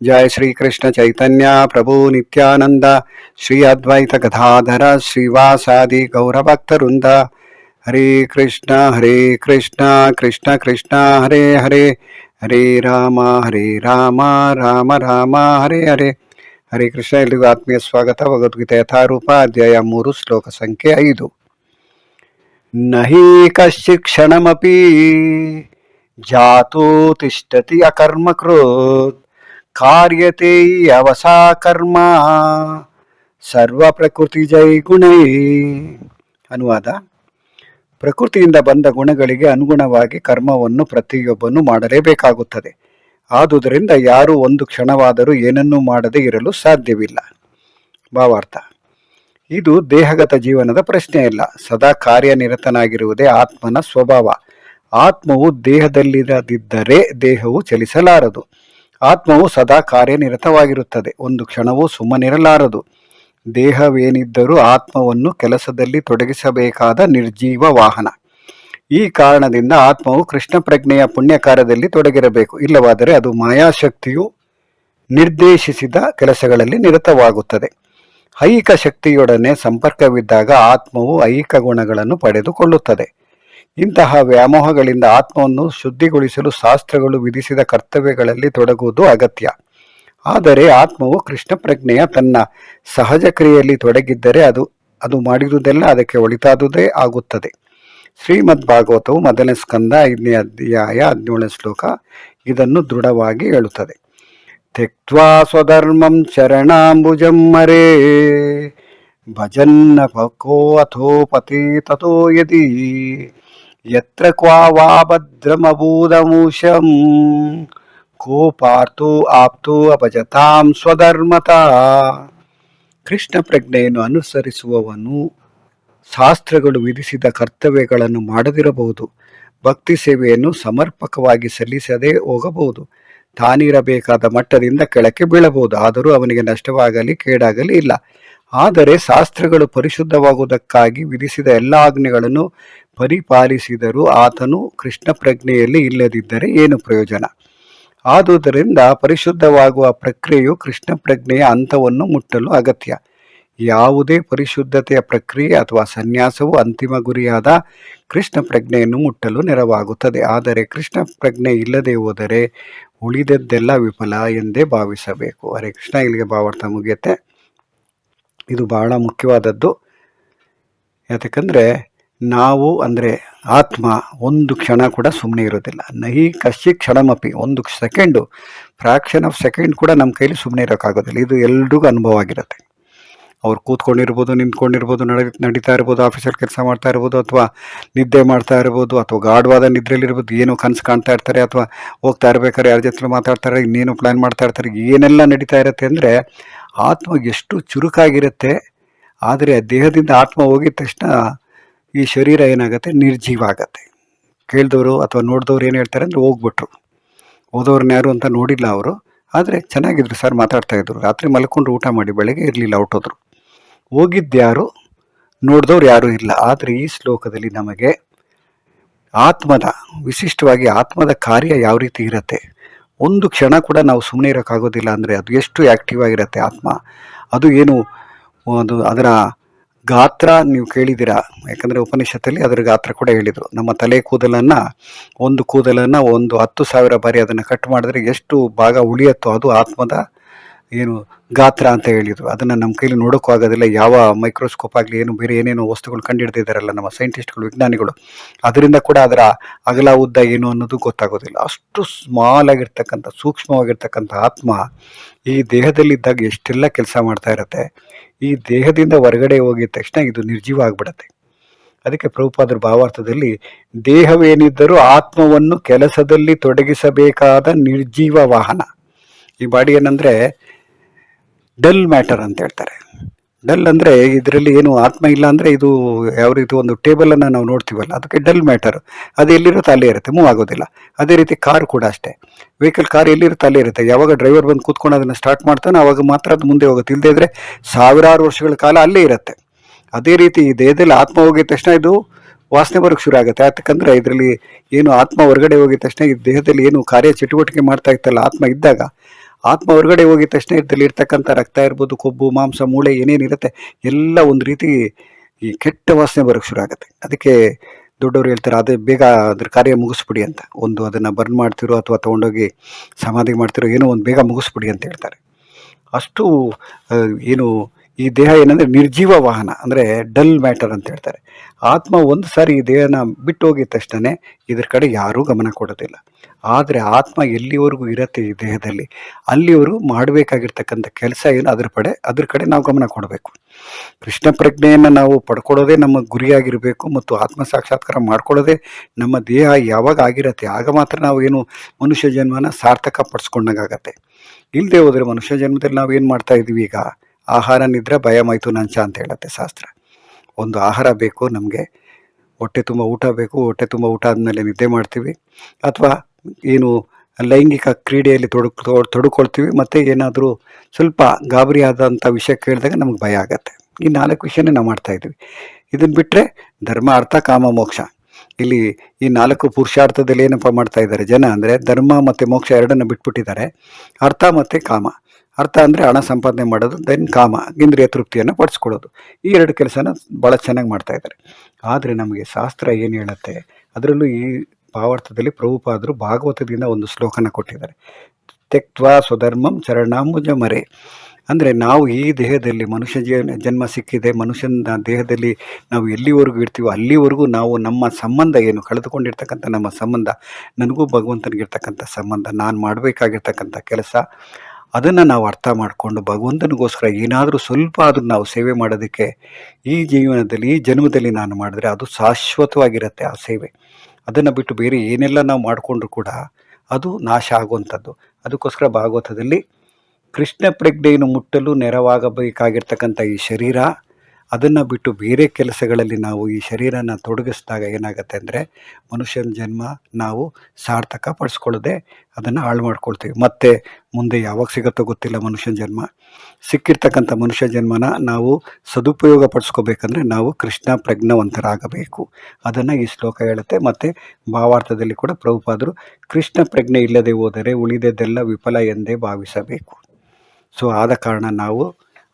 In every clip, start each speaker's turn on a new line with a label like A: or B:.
A: जय श्री कृष्ण चैतन्य प्रभु नित्यानंद श्री अद्वैत गदाधर श्रीवासादि गौरभक्तवृंद हरे कृष्ण हरे कृष्ण कृष्ण कृष्ण हरे हरे ಹರೇ ರಾಮ ಹರೇ ರಾಮ ರಾಮ ರಾಮ ಹರೇ ಹರೇ ಹರೇ ಕೃಷ್ಣ ಎಲ್ರಿಗೂ ಆತ್ಮೀಯ ಸ್ವಾಗತ ಭಗವದ್ಗೀತೆ ಯಥಾರೂಪ ಅಧ್ಯಾಯ ಮೂರು ಶ್ಲೋಕ ಸಂಖ್ಯೆ ಐದು ನಹಿ ಕಶ್ಚಿತ್ ಕ್ಷಣಮಪಿ ಜಾತೋ ತಿಷ್ಠತಿ ಅಕರ್ಮ ಕೃತ್ ಕಾರ್ಯತೆ ಅವಸ ಕರ್ಮ ಸರ್ವ ಪ್ರಕೃತಿ ಜೈ ಗುಣೈ. ಅನುವಾದ. ಪ್ರಕೃತಿಯಿಂದ ಬಂದ ಗುಣಗಳಿಗೆ ಅನುಗುಣವಾಗಿ ಕರ್ಮವನ್ನು ಪ್ರತಿಯೊಬ್ಬನು ಮಾಡಲೇಬೇಕಾಗುತ್ತದೆ. ಆದುದರಿಂದ ಯಾರು ಒಂದು ಕ್ಷಣವಾದರೂ ಏನನ್ನೂ ಮಾಡದೇ ಇರಲು ಸಾಧ್ಯವಿಲ್ಲ. ಭಾವಾರ್ಥ. ಇದು ದೇಹಗತ ಜೀವನದ ಪ್ರಶ್ನೆಯಲ್ಲ ಸದಾ ಕಾರ್ಯನಿರತನಾಗಿರುವುದೇ ಆತ್ಮನ ಸ್ವಭಾವ. ಆತ್ಮವು ದೇಹದಲ್ಲಿರದಿದ್ದರೆ ದೇಹವು ಚಲಿಸಲಾರದು. ಆತ್ಮವು ಸದಾ ಕಾರ್ಯನಿರತವಾಗಿರುತ್ತದೆ. ಒಂದು ಕ್ಷಣವೂ ಸುಮ್ಮನಿರಲಾರದು. ದೇಹವೇನಿದ್ದರೂ ಆತ್ಮವನ್ನು ಕೆಲಸದಲ್ಲಿ ತೊಡಗಿಸಬೇಕಾದ ನಿರ್ಜೀವ ವಾಹನ. ಈ ಕಾರಣದಿಂದ ಆತ್ಮವು ಕೃಷ್ಣ ಪ್ರಜ್ಞೆಯ ಪುಣ್ಯ ಕಾರ್ಯದಲ್ಲಿ ತೊಡಗಿರಬೇಕು. ಇಲ್ಲವಾದರೆ ಅದು ಮಾಯಾಶಕ್ತಿಯು ನಿರ್ದೇಶಿಸಿದ ಕೆಲಸಗಳಲ್ಲಿ ನಿರತವಾಗುತ್ತದೆ. ಐಹಿಕ ಶಕ್ತಿಯೊಡನೆ ಸಂಪರ್ಕವಿದ್ದಾಗ ಆತ್ಮವು ಐಹಿಕ ಗುಣಗಳನ್ನು ಪಡೆದುಕೊಳ್ಳುತ್ತದೆ. ಇಂತಹ ವ್ಯಾಮೋಹಗಳಿಂದ ಆತ್ಮವನ್ನು ಶುದ್ಧಿಗೊಳಿಸಲು ಶಾಸ್ತ್ರಗಳು ವಿಧಿಸಿದ ಕರ್ತವ್ಯಗಳಲ್ಲಿ ತೊಡಗುವುದು ಅಗತ್ಯ. ಆದರೆ ಆತ್ಮವು ಕೃಷ್ಣ ಪ್ರಜ್ಞೆಯ ತನ್ನ ಸಹಜ ಕ್ರಿಯೆಯಲ್ಲಿ ತೊಡಗಿದ್ದರೆ ಅದು ಅದು ಮಾಡಿದುದೆಲ್ಲ ಅದಕ್ಕೆ ಒಳಿತಾದುದೇ ಆಗುತ್ತದೆ. ಶ್ರೀಮದ್ ಭಾಗವತವು ಮೊದಲನೇ ಸ್ಕಂದ ಐದನೇ ಅಧ್ಯಾಯ ಹದಿನೇಳನೇ ಶ್ಲೋಕ ಇದನ್ನು ದೃಢವಾಗಿ ಹೇಳುತ್ತದೆ. ತೆಕ್ವಾ ಸ್ವಧರ್ಮಂ ಚರಣಾಂಬುಜಂ ಮರೇ, ಭಜನ್ನ ಪಕೋ ಅಥೋ ಪತಿ ತಥೋ ಯದಿ. ಯತ್ರ ಕ್ವಾ ಕೋಪಾರ್ತು ಆಪ್ತೋ ಅಪಜತಾಂ ಸ್ವಧರ್ಮತ ಕೃಷ್ಣ ಪ್ರಜ್ಞೆಯನ್ನು ಅನುಸರಿಸುವವನು ಶಾಸ್ತ್ರಗಳು ವಿಧಿಸಿದ ಕರ್ತವ್ಯಗಳನ್ನು ಮಾಡದಿರಬಹುದು. ಭಕ್ತಿ ಸೇವೆಯನ್ನು ಸಮರ್ಪಕವಾಗಿ ಸಲ್ಲಿಸದೆ ಹೋಗಬಹುದು. ತಾನಿರಬೇಕಾದ ಮಟ್ಟದಿಂದ ಕೆಳಕ್ಕೆ ಬೀಳಬಹುದು. ಆದರೂ ಅವನಿಗೆ ನಷ್ಟವಾಗಲಿ, ಕೇಡಾಗಲಿ ಇಲ್ಲ. ಆದರೆ ಶಾಸ್ತ್ರಗಳು ಪರಿಶುದ್ಧವಾಗುವುದಕ್ಕಾಗಿ ವಿಧಿಸಿದ ಎಲ್ಲ ಆಜ್ಞೆಗಳನ್ನು ಪರಿಪಾಲಿಸಿದರೂ ಆತನು ಕೃಷ್ಣ ಪ್ರಜ್ಞೆಯಲ್ಲಿ ಇಲ್ಲದಿದ್ದರೆ ಏನು ಪ್ರಯೋಜನ? ಆದುದರಿಂದ ಪರಿಶುದ್ಧವಾಗುವ ಪ್ರಕ್ರಿಯೆಯು ಕೃಷ್ಣ ಪ್ರಜ್ಞೆಯ ಹಂತವನ್ನು ಮುಟ್ಟಲು ಅಗತ್ಯ. ಯಾವುದೇ ಪರಿಶುದ್ಧತೆಯ ಪ್ರಕ್ರಿಯೆ ಅಥವಾ ಸನ್ಯಾಸವು ಅಂತಿಮ ಗುರಿಯಾದ ಕೃಷ್ಣ ಪ್ರಜ್ಞೆಯನ್ನು ಮುಟ್ಟಲು ನೆರವಾಗುತ್ತದೆ. ಆದರೆ ಕೃಷ್ಣ ಪ್ರಜ್ಞೆ ಇಲ್ಲದೆ ಹೋದರೆ ಉಳಿದದ್ದೆಲ್ಲ ವಿಫಲ ಎಂದೇ ಭಾವಿಸಬೇಕು. ಹರೇ ಕೃಷ್ಣ, ಇಲ್ಲಿಗೆ ಭಾವಾರ್ಥ ಮುಗಿಯುತ್ತೆ. ಇದು ಬಹಳ ಮುಖ್ಯವಾದದ್ದು. ಯಾತಕ್ಕಂದರೆ ನಾವು ಅಂದರೆ ಆತ್ಮ ಒಂದು ಕ್ಷಣ ಕೂಡ ಸುಮ್ಮನೆ ಇರೋದಿಲ್ಲ. ನಹಿ ಕಶಿ ಕ್ಷಣಮಪಿ ಒಂದು ಸೆಕೆಂಡು, ಫ್ರಾಕ್ಷನ್ ಆಫ್ ಸೆಕೆಂಡ್ ಕೂಡ ನಮ್ಮ ಕೈಲಿ ಸುಮ್ಮನೆ ಇರೋಕ್ಕಾಗೋದಿಲ್ಲ. ಇದು ಎಲ್ರಿಗೂ ಅನುಭವ ಆಗಿರುತ್ತೆ. ಅವ್ರು ಕೂತ್ಕೊಂಡಿರ್ಬೋದು, ನಿಂತ್ಕೊಂಡಿರ್ಬೋದು, ನಡಿ, ನಡೀತಾ ಇರ್ಬೋದು ಆಫೀಸಲ್ಲಿ ಕೆಲಸ ಮಾಡ್ತಾ ಇರ್ಬೋದು, ಅಥವಾ ನಿದ್ದೆ ಮಾಡ್ತಾ ಇರ್ಬೋದು, ಅಥವಾ ಗಾಢವಾದ ನಿದ್ರೆಯಲ್ಲಿರ್ಬೋದು ಏನೋ ಕನಸು ಕಾಣ್ತಾ ಇರ್ತಾರೆ, ಅಥವಾ ಹೋಗ್ತಾ ಇರ್ಬೇಕಾದ್ರೆ ಯಾರ ಜೊತೆ ಮಾತಾಡ್ತಾರೆ ಇನ್ನೇನು ಪ್ಲ್ಯಾನ್ ಮಾಡ್ತಾ ಇರ್ತಾರೆ, ಏನೆಲ್ಲ ನಡೀತಾ ಇರುತ್ತೆ ಅಂದರೆ ಆತ್ಮ ಎಷ್ಟು ಚುರುಕಾಗಿರುತ್ತೆ, ಆದರೆ ದೇಹದಿಂದ ಆತ್ಮ ಹೋಗಿದ ತಕ್ಷಣ ಈ ಶರೀರ ಏನಾಗುತ್ತೆ? ನಿರ್ಜೀವ ಆಗತ್ತೆ. ಕೇಳಿದವರು ಅಥವಾ ನೋಡಿದವ್ರು ಏನು ಹೇಳ್ತಾರೆ ಅಂದರೆ ಹೋಗ್ಬಿಟ್ರು. ಹೋದವ್ರನ್ನ ಯಾರು ಅಂತ ನೋಡಿಲ್ಲ ಅವರು, ಆದರೆ ಚೆನ್ನಾಗಿದ್ರು ಸರ್ ಮಾತಾಡ್ತಾ ಇದ್ರು. ರಾತ್ರಿ ಮಲ್ಕೊಂಡು ಊಟ ಮಾಡಿ, ಬೆಳಗ್ಗೆ ಇರಲಿಲ್ಲ ಹೊಟ್ಟೋದ್ರು ಹೋಗಿದ್ದ್ಯಾರು ನೋಡಿದವ್ರು ಯಾರೂ ಇಲ್ಲ. ಆದರೆ ಈ ಶ್ಲೋಕದಲ್ಲಿ ನಮಗೆ ಆತ್ಮದ, ವಿಶಿಷ್ಟವಾಗಿ ಆತ್ಮದ ಕಾರ್ಯ ಯಾವ ರೀತಿ ಇರುತ್ತೆ? ಒಂದು ಕ್ಷಣ ಕೂಡ ನಾವು ಸುಮ್ಮನೆ ಇರೋಕ್ಕಾಗೋದಿಲ್ಲ ಅಂದರೆ ಅದು ಎಷ್ಟು ಆ್ಯಕ್ಟಿವ್ ಆಗಿರುತ್ತೆ ಆತ್ಮ. ಅದು ಏನು, ಒಂದು ಅದರ ಗಾತ್ರ ನೀವು ಕೇಳಿದ್ದೀರಾ? ಯಾಕಂದರೆ ಉಪನಿಷತ್ತಲ್ಲಿ ಅದರ ಗಾತ್ರ ಕೂಡ ಹೇಳಿದರು. ನಮ್ಮ ತಲೆ ಕೂದಲನ್ನು, ಒಂದು ಕೂದಲನ್ನು ಒಂದು ಹತ್ತು ಸಾವಿರ ಬಾರಿ ಅದನ್ನು ಕಟ್ ಮಾಡಿದ್ರೆ ಎಷ್ಟು ಭಾಗ ಉಳಿಯತ್ತೋ ಅದು ಆತ್ಮದ ಏನು ಗಾತ್ರ ಅಂತ ಹೇಳಿದ್ರು. ಅದನ್ನು ನಮ್ಮ ಕೈಲಿ ನೋಡೋಕ್ಕೂ ಆಗೋದಿಲ್ಲ. ಯಾವ ಮೈಕ್ರೋಸ್ಕೋಪ್ ಆಗಲಿ ಏನು ಬೇರೆ ಏನೇನೋ ವಸ್ತುಗಳು ಕಂಡುಹಿಡ್ದಿದ್ದಾರಲ್ಲ ನಮ್ಮ ಸೈಂಟಿಸ್ಟ್ಗಳು ವಿಜ್ಞಾನಿಗಳು. ಅದರಿಂದ ಕೂಡ ಅದರ ಅಗಲ, ಉದ್ದ ಏನು ಅನ್ನೋದು ಗೊತ್ತಾಗೋದಿಲ್ಲ. ಅಷ್ಟು ಸ್ಮಾಲ್ ಆಗಿರ್ತಕ್ಕಂಥ, ಸೂಕ್ಷ್ಮವಾಗಿರ್ತಕ್ಕಂಥ ಆತ್ಮ ಈ ದೇಹದಲ್ಲಿದ್ದಾಗ ಎಷ್ಟೆಲ್ಲ ಕೆಲಸ ಮಾಡ್ತಾ ಇರುತ್ತೆ. ಈ ದೇಹದಿಂದ ಹೊರಗಡೆ ಹೋಗಿದ ತಕ್ಷಣ ಇದು ನಿರ್ಜೀವ ಆಗಿಬಿಡತ್ತೆ. ಅದಕ್ಕೆ ಪ್ರಭುಪಾದರ ಭಾವಾರ್ಥದಲ್ಲಿ ದೇಹವೇನಿದ್ದರೂ ಆತ್ಮವನ್ನು ಕೆಲಸದಲ್ಲಿ ತೊಡಗಿಸಬೇಕಾದ ನಿರ್ಜೀವ ವಾಹನ. ಈ ಬಾಡಿ ಏನಂದರೆ ಡಲ್ ಮ್ಯಾಟರ್ ಅಂತ ಹೇಳ್ತಾರೆ. ಡಲ್ ಅಂದರೆ ಇದರಲ್ಲಿ ಏನು ಆತ್ಮ ಇಲ್ಲ ಅಂದರೆ ಇದು ಯಾವ ರೀತಿ ಒಂದು ಟೇಬಲನ್ನು ನಾವು ನೋಡ್ತೀವಲ್ಲ, ಅದಕ್ಕೆ ಡಲ್ ಮ್ಯಾಟರ್. ಅದು ಎಲ್ಲಿರುತ್ತೆ ಅಲ್ಲೇ ಇರುತ್ತೆ, ಮೂವ್ ಆಗೋದಿಲ್ಲ. ಅದೇ ರೀತಿ ಕಾರ್ ಕೂಡ ಅಷ್ಟೇ. ವೆಹಿಕಲ್ ಕಾರ್ ಎಲ್ಲಿರುತ್ತೆ ಅಲ್ಲೇ ಇರುತ್ತೆ. ಯಾವಾಗ ಡ್ರೈವರ್ ಬಂದು ಕೂತ್ಕೊಂಡು ಅದನ್ನು ಸ್ಟಾರ್ಟ್ ಮಾಡ್ತಾನೆ ಅವಾಗ ಮಾತ್ರ ಅದು ಮುಂದೆ ಹೋಗುತ್ತೆ. ಇಲ್ಲದೇ ಇದ್ದರೆ ಸಾವಿರಾರು ವರ್ಷಗಳ ಕಾಲ ಅಲ್ಲೇ ಇರುತ್ತೆ. ಅದೇ ರೀತಿ ಈ ದೇಹದಲ್ಲಿ ಆತ್ಮ ಹೋಗಿದ ತಕ್ಷಣ ಇದು ವಾಸನೆ ಬರೋಕ್ಕೆ ಶುರು ಆಗುತ್ತೆ. ಯಾಕಂದರೆ ಇದರಲ್ಲಿ ಏನು ಆತ್ಮ ಹೊರಗಡೆ ಹೋಗಿದ ತಕ್ಷಣ ಈ ದೇಹದಲ್ಲಿ ಏನು ಕಾರ್ಯ ಚಟುವಟಿಕೆ ಮಾಡ್ತಾ ಇತ್ತಲ್ಲ, ಆತ್ಮ ಇದ್ದಾಗ ಆತ್ಮ ಹೊರಗಡೆ ಹೋಗಿದ ತಕ್ಷಣ ಇದರಲ್ಲಿ ಇರ್ತಕ್ಕಂಥ ರಕ್ತ ಇರ್ಬೋದು, ಕೊಬ್ಬು, ಮಾಂಸ, ಮೂಳೆ ಏನೇನಿರುತ್ತೆ ಎಲ್ಲ ಒಂದು ರೀತಿ ಈ ಕೆಟ್ಟ ವಾಸನೆ ಬರೋಕ್ಕೆ ಶುರು ಆಗುತ್ತೆ. ಅದಕ್ಕೆ ದೊಡ್ಡವರು ಹೇಳ್ತಾರೆ, ಅದೇ ಬೇಗ ಅದ್ರ ಕಾರ್ಯ ಮುಗಿಸ್ಬಿಡಿ ಅಂತ. ಒಂದು ಅದನ್ನು ಬರ್ನ್ ಮಾಡ್ತಿರೋ ಅಥವಾ ತೊಗೊಂಡೋಗಿ ಸಮಾಧಿ ಮಾಡ್ತಿರೋ ಏನೋ ಒಂದು ಬೇಗ ಮುಗಿಸ್ಬಿಡಿ ಅಂತ ಹೇಳ್ತಾರೆ. ಅಷ್ಟು ಏನು ಈ ದೇಹ ಏನಂದ್ರೆ ನಿರ್ಜೀವ ವಾಹನ, ಅಂದ್ರೆ ಡಲ್ ಮ್ಯಾಟರ್ ಅಂತ ಹೇಳ್ತಾರೆ. ಆತ್ಮ ಒಂದು ಸಾರಿ ಈ ದೇಹನ ಬಿಟ್ಟು ಹೋಗಿದ ತಕ್ಷಣ ಇದ್ರ ಕಡೆ ಯಾರೂ ಗಮನ ಕೊಡೋದಿಲ್ಲ. ಆದರೆ ಆತ್ಮ ಎಲ್ಲಿವರೆಗೂ ಇರತ್ತೆ ಈ ದೇಹದಲ್ಲಿ? ಅಲ್ಲಿವರೆಗೂ ಮಾಡಬೇಕಾಗಿರ್ತಕ್ಕಂಥ ಕೆಲಸ ಏನು? ಅದ್ರ ಪಡೆ, ಅದ್ರ ಕಡೆ ನಾವು ಗಮನ ಕೊಡಬೇಕು. ಕೃಷ್ಣ ಪ್ರಜ್ಞೆಯನ್ನು ನಾವು ಪಡ್ಕೊಳ್ಳೋದೇ ನಮ್ಮ ಗುರಿಯಾಗಿರಬೇಕು ಮತ್ತು ಆತ್ಮ ಸಾಕ್ಷಾತ್ಕಾರ ಮಾಡ್ಕೊಳ್ಳೋದೇ ನಮ್ಮ ದೇಹ ಯಾವಾಗ ಆಗಿರತ್ತೆ, ಆಗ ಮಾತ್ರ ನಾವು ಏನು ಮನುಷ್ಯ ಜನ್ಮನ ಸಾರ್ಥಕ ಪಡಿಸ್ಕೊಂಡಂಗಾಗತ್ತೆ. ಇಲ್ಲದೆ ಹೋದರೆ ಮನುಷ್ಯ ಜನ್ಮದಲ್ಲಿ ನಾವು ಏನು ಮಾಡ್ತಾ ಇದ್ದೀವಿ ಈಗ ಆಹಾರ ನಿದ್ರೆ ಭಯ ಮೈತು ನಂಚ ಅಂತ ಹೇಳುತ್ತೆ ಶಾಸ್ತ್ರ. ಒಂದು ಆಹಾರ ಬೇಕು ನಮಗೆ, ಹೊಟ್ಟೆ ತುಂಬ ಊಟ ಬೇಕು, ಹೊಟ್ಟೆ ತುಂಬ ಊಟ ಆದಮೇಲೆ ನಿದ್ದೆ ಮಾಡ್ತೀವಿ, ಅಥವಾ ಏನು ಲೈಂಗಿಕ ಕ್ರೀಡೆಯಲ್ಲಿ ತೊಡಕ್ ತೊಡ್- ತೊಡ್ಕೊಳ್ತೀವಿ, ಮತ್ತು ಏನಾದರೂ ಸ್ವಲ್ಪ ಗಾಬರಿ ಆದಂಥ ವಿಷಯ ಕೇಳಿದಾಗ ನಮಗೆ ಭಯ ಆಗತ್ತೆ. ಈ ನಾಲ್ಕು ವಿಷಯನೇ ನಾವು ಮಾಡ್ತಾ ಇದ್ವಿ. ಇದನ್ನು ಬಿಟ್ಟರೆ ಧರ್ಮ, ಅರ್ಥ, ಕಾಮ, ಮೋಕ್ಷ. ಇಲ್ಲಿ ಈ ನಾಲ್ಕು ಪುರುಷಾರ್ಥದಲ್ಲಿ ಏನಪ್ಪ ಮಾಡ್ತಾ ಇದ್ದಾರೆ ಜನ ಅಂದರೆ ಧರ್ಮ ಮತ್ತು ಮೋಕ್ಷ ಎರಡನ್ನು ಬಿಟ್ಬಿಟ್ಟಿದ್ದಾರೆ. ಅರ್ಥ ಮತ್ತು ಕಾಮ. ಅರ್ಥ ಅಂದರೆ ಹಣ ಸಂಪಾದನೆ ಮಾಡೋದು ದೆನ್ ಕಾಮ ಇಂದ್ರಿಯ ತೃಪ್ತಿಯನ್ನು ಪಡಿಸ್ಕೊಳ್ಳೋದು. ಈ ಎರಡು ಕೆಲಸನ ಭಾಳ ಚೆನ್ನಾಗಿ ಮಾಡ್ತಾ ಇದ್ದಾರೆ. ಆದರೆ ನಮಗೆ ಶಾಸ್ತ್ರ ಏನು ಹೇಳುತ್ತೆ? ಅದರಲ್ಲೂ ಈ ಭಾವಾರ್ಥದಲ್ಲಿ ಪ್ರಭುಪಾದರು ಭಾಗವತದಿಂದ ಒಂದು ಶ್ಲೋಕನ ಕೊಟ್ಟಿದ್ದಾರೆ. ತೆಕ್ವಾ ಸ್ವಧರ್ಮಂ ಚರಣಾಂಬುಜ ಮರೆ ಅಂದರೆ ನಾವು ಈ ದೇಹದಲ್ಲಿ ಮನುಷ್ಯ ಜನ್ಮ ಸಿಕ್ಕಿದೆ, ಮನುಷ್ಯನ ದೇಹದಲ್ಲಿ ನಾವು ಎಲ್ಲಿವರೆಗೂ ಇರ್ತೀವೋ ಅಲ್ಲಿವರೆಗೂ ನಾವು ನಮ್ಮ ಸಂಬಂಧ ಏನು, ಕಳೆದುಕೊಂಡಿರ್ತಕ್ಕಂಥ ನಮ್ಮ ಸಂಬಂಧ, ನನಗೂ ಭಗವಂತನಿಗಿರ್ತಕ್ಕಂಥ ಸಂಬಂಧ, ನಾನು ಮಾಡಬೇಕಾಗಿರ್ತಕ್ಕಂಥ ಕೆಲಸ ಅದನ್ನು ನಾವು ಅರ್ಥ ಮಾಡಿಕೊಂಡು ಭಗವಂತನಿಗೋಸ್ಕರ ಏನಾದರೂ ಸ್ವಲ್ಪ ಆದರೂ ನಾವು ಸೇವೆ ಮಾಡೋದಕ್ಕೆ ಈ ಜೀವನದಲ್ಲಿ, ಈ ಜನ್ಮದಲ್ಲಿ ನಾನು ಮಾಡಿದ್ರೆ ಅದು ಶಾಶ್ವತವಾಗಿರುತ್ತೆ ಆ ಸೇವೆ. ಅದನ್ನು ಬಿಟ್ಟು ಬೇರೆ ಏನೆಲ್ಲ ನಾವು ಮಾಡಿಕೊಂಡ್ರು ಕೂಡ ಅದು ನಾಶ ಆಗುವಂಥದ್ದು. ಅದಕ್ಕೋಸ್ಕರ ಭಾಗವತದಲ್ಲಿ ಕೃಷ್ಣ ಪ್ರಜ್ಞೆಯನ್ನು ಮುಟ್ಟಲು ನೆರವಾಗಬೇಕಾಗಿರ್ತಕ್ಕಂಥ ಈ ಶರೀರ ಅದನ್ನು ಬಿಟ್ಟು ಬೇರೆ ಕೆಲಸಗಳಲ್ಲಿ ನಾವು ಈ ಶರೀರನ ತೊಡಗಿಸಿದಾಗ ಏನಾಗುತ್ತೆ ಅಂದರೆ ಮನುಷ್ಯನ ಜನ್ಮ ನಾವು ಸಾರ್ಥಕ ಪಡಿಸ್ಕೊಳ್ಳದೆ ಅದನ್ನು ಹಾಳು ಮಾಡ್ಕೊಳ್ತೀವಿ. ಮತ್ತೆ ಮುಂದೆ ಯಾವಾಗ ಸಿಗುತ್ತೋ ಗೊತ್ತಿಲ್ಲ ಮನುಷ್ಯನ ಜನ್ಮ. ಸಿಕ್ಕಿರ್ತಕ್ಕಂಥ ಮನುಷ್ಯ ಜನ್ಮನ ನಾವು ಸದುಪಯೋಗ ಪಡಿಸ್ಕೋಬೇಕಂದ್ರೆ ನಾವು ಕೃಷ್ಣ ಪ್ರಜ್ಞಾವಂತರಾಗಬೇಕು. ಅದನ್ನು ಈ ಶ್ಲೋಕ ಹೇಳುತ್ತೆ. ಮತ್ತು ಭಾವಾರ್ಥದಲ್ಲಿ ಕೂಡ ಪ್ರಭುಪಾದರು ಕೃಷ್ಣ ಪ್ರಜ್ಞೆ ಇಲ್ಲದೆ ಹೋದರೆ ಉಳಿದದ್ದೆಲ್ಲ ವಿಫಲ ಎಂದೇ ಭಾವಿಸಬೇಕು. ಸೊ ಆದ ಕಾರಣ ನಾವು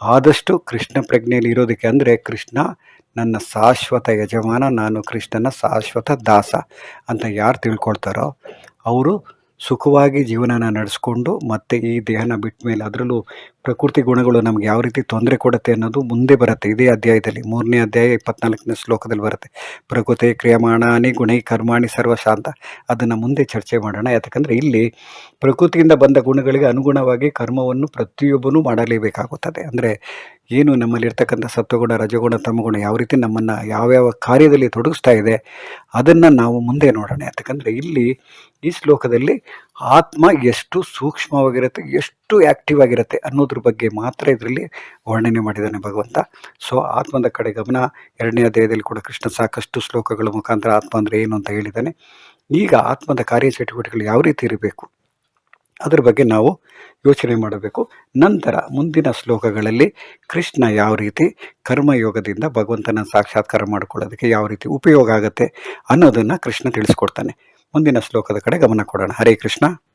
A: ಆದಷ್ಟು ಕೃಷ್ಣ ಪ್ರಜ್ಞೆಯಲ್ಲಿ ಇರೋದಕ್ಕೆ ಅಂದರೆ ಕೃಷ್ಣ ನನ್ನ ಶಾಶ್ವತ ಯಜಮಾನ, ನಾನು ಕೃಷ್ಣನ ಶಾಶ್ವತ ದಾಸ ಅಂತ ಯಾರು ತಿಳ್ಕೊಳ್ತಾರೋ ಅವರು ಸುಖವಾಗಿ ಜೀವನನ ನಡೆಸ್ಕೊಂಡು ಮತ್ತೆ ಈ ದೇಹನ ಬಿಟ್ಟ ಮೇಲೆ ಅದರಲ್ಲೂ ಪ್ರಕೃತಿ ಗುಣಗಳು ನಮ್ಗೆ ಯಾವ ರೀತಿ ತೊಂದರೆ ಕೊಡುತ್ತೆ ಅನ್ನೋದು ಮುಂದೆ ಬರುತ್ತೆ. ಇದೇ ಅಧ್ಯಾಯದಲ್ಲಿ, ಮೂರನೇ ಅಧ್ಯಾಯ ಇಪ್ಪತ್ನಾಲ್ಕನೇ ಶ್ಲೋಕದಲ್ಲಿ ಬರುತ್ತೆ. ಪ್ರಕೃತಿ ಕ್ರಿಯಮಾಣಾನಿ ಗುಣೈ ಕರ್ಮಾಣಿ ಸರ್ವಶಾಂತ. ಅದನ್ನು ಮುಂದೆ ಚರ್ಚೆ ಮಾಡೋಣ. ಯಾಕಂದರೆ ಇಲ್ಲಿ ಪ್ರಕೃತಿಯಿಂದ ಬಂದ ಗುಣಗಳಿಗೆ ಅನುಗುಣವಾಗಿ ಕರ್ಮವನ್ನು ಪ್ರತಿಯೊಬ್ಬನೂ ಮಾಡಲೇಬೇಕಾಗುತ್ತದೆ. ಅಂದರೆ ಏನು ನಮ್ಮಲ್ಲಿರ್ತಕ್ಕಂಥ ಸತ್ವಗುಣ, ರಜಗುಣ, ತಮಗುಣ ಯಾವ ರೀತಿ ನಮ್ಮನ್ನು ಯಾವ್ಯಾವ ಕಾರ್ಯದಲ್ಲಿ ತೊಡಗಿಸ್ತಾ ಇದೆ, ಅದನ್ನು ನಾವು ಮುಂದೆ ನೋಡೋಣ. ಯಾಕಂದರೆ ಇಲ್ಲಿ ಈ ಶ್ಲೋಕದಲ್ಲಿ ಆತ್ಮ ಎಷ್ಟು ಸೂಕ್ಷ್ಮವಾಗಿರುತ್ತೆ, ಎಷ್ಟು ಆ್ಯಕ್ಟಿವ್ ಆಗಿರುತ್ತೆ ಅನ್ನೋದ್ರ ಬಗ್ಗೆ ಮಾತ್ರ ಇದರಲ್ಲಿ ವರ್ಣನೆ ಮಾಡಿದ್ದಾನೆ ಭಗವಂತ. ಸೊ ಆತ್ಮದ ಕಡೆ ಗಮನ ಎರಡನೇ ಅಧ್ಯಾಯದಲ್ಲಿ ಕೂಡ ಕೃಷ್ಣ ಸಾಕಷ್ಟು ಶ್ಲೋಕಗಳ ಮುಖಾಂತರ ಆತ್ಮ ಅಂದರೆ ಏನು ಅಂತ ಹೇಳಿದ್ದಾನೆ. ಈಗ ಆತ್ಮದ ಕಾರ್ಯಚಟುವಟಿಕೆಗಳು ಯಾವ ರೀತಿ ಇರಬೇಕು? ಅದರ ಬಗ್ಗೆ ನಾವು ಯೋಚನೆ ಮಾಡಬೇಕು. ನಂತರ ಮುಂದಿನ ಶ್ಲೋಕಗಳಲ್ಲಿ ಕೃಷ್ಣ ಯಾವ ರೀತಿ ಕರ್ಮಯೋಗದಿಂದ ಭಗವಂತನ ಸಾಕ್ಷಾತ್ಕಾರ ಮಾಡಿಕೊಳ್ಳೋದಕ್ಕೆ ಯಾವ ರೀತಿ ಉಪಯೋಗ ಆಗುತ್ತೆ ಅನ್ನೋದನ್ನು ಕೃಷ್ಣ ತಿಳಿಸ್ಕೊಡ್ತಾನೆ. ಮುಂದಿನ ಶ್ಲೋಕದ ಕಡೆ ಗಮನ ಕೊಡೋಣ. ಹರೇ ಕೃಷ್ಣ.